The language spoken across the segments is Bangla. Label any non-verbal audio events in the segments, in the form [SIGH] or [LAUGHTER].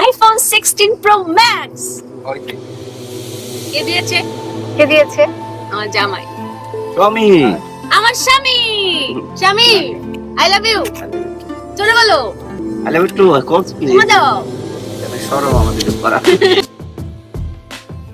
আইফোন সিক্সটিন প্রো ম্যাক্স কে দিয়েছে? কে দিয়েছে? আমার জামাই। স্বামী। আমার স্বামী। স্বামী আই লাভ ইউ চলে বলো। আলে একটু কোচ ঘুমা দাও। সরব আমাদের করা [LAUGHS]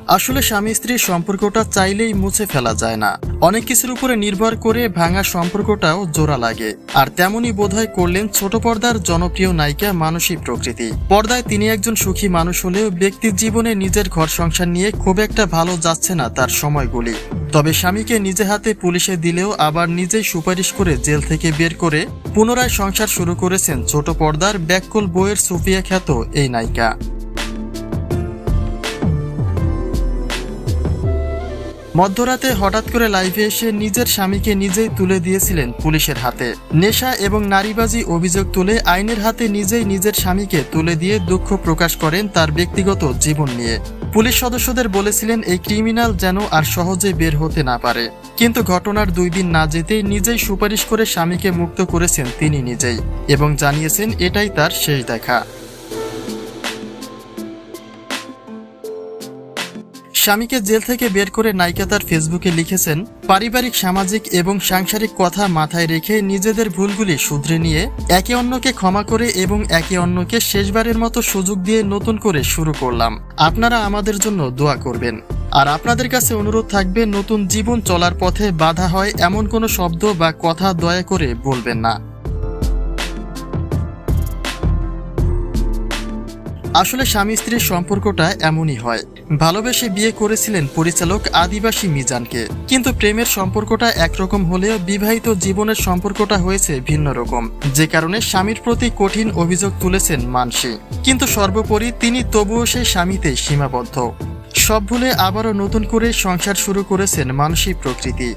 আসলে স্বামী স্ত্রীর সম্পর্কটা চাইলেই মুছে ফেলা যায় না। অনেক কিছুর উপরে নির্ভর করে ভাঙা সম্পর্কটাও জোড়া লাগে। আর তেমনই বোধহয় করলেন ছোট পর্দার জনপ্রিয় নায়িকা মানসী প্রকৃতি। পর্দায় তিনি একজন সুখী মানুষ হলেও ব্যক্তির জীবনে নিজের ঘর সংসার নিয়ে খুব একটা ভালো যাচ্ছে না তার সময়গুলি। তবে স্বামীকে নিজে হাতে পুলিশে দিলেও আবার নিজেই সুপারিশ করে জেল থেকে বের করে পুনরায় সংসার শুরু করেছেন ছোট পর্দার ব্যাককল বইয়ের সুফিয়া খ্যাত এই নায়িকা। মধ্যরাতে হঠাৎ করে লাইভে এসে নিজের স্বামীকে নিজেই তুলে দিয়েছিলেন পুলিশের হাতে। নেশা এবং নারীবাজি অভিযোগ তুলে আইনের হাতে নিজেই নিজের স্বামীকে তুলে দিয়ে দুঃখ প্রকাশ করেন তার ব্যক্তিগত জীবন নিয়ে। পুলিশ সদস্যদের বলেছিলেন, এই ক্রিমিনাল যেন আর সহজে বের হতে না পারে। কিন্তু ঘটনার দুই দিন না যেতেই নিজেই সুপারিশ করে স্বামীকে মুক্ত করেছেন তিনি নিজেই এবং জানিয়েছেন, এটাই তার শেষ দেখা। স্বামীকে জেল থেকে বের করে নায়িকা তার ফেসবুকে লিখেছেন, পারিবারিক, সামাজিক এবং সাংসারিক কথা মাথায় রেখে নিজেদের ভুলগুলি শুধরে নিয়ে একে অন্যকে ক্ষমা করে এবং একে অন্যকে শেষবারের মতো সুযোগ দিয়ে নতুন করে শুরু করলাম। আপনারা আমাদের জন্য দোয়া করবেন। আর আপনাদের কাছে অনুরোধ থাকবে, নতুন জীবন চলার পথে বাধা হয় এমন কোনো শব্দ বা কথা দয়া করে বলবেন না। আসলে স্বামী স্ত্রীর সম্পর্কটা এমনই হয়। ভালোবেসে বিয়ে করেছিলেন পরিচালক আদিবাসী মিজানকে। কিন্তু প্রেমের সম্পর্কটা একরকম হলেও বিবাহিত জীবনের সম্পর্কটা হয়েছে ভিন্ন রকম। যে কারণে স্বামীর প্রতি কঠিন অভিযোগ তুলেছেন মানসী। কিন্তু সর্বোপরি তিনি তবুও সেই স্বামীতে সীমাবদ্ধ। সব ভুলে আবারও নতুন করে সংসার শুরু করেছেন মানসী প্রকৃতি।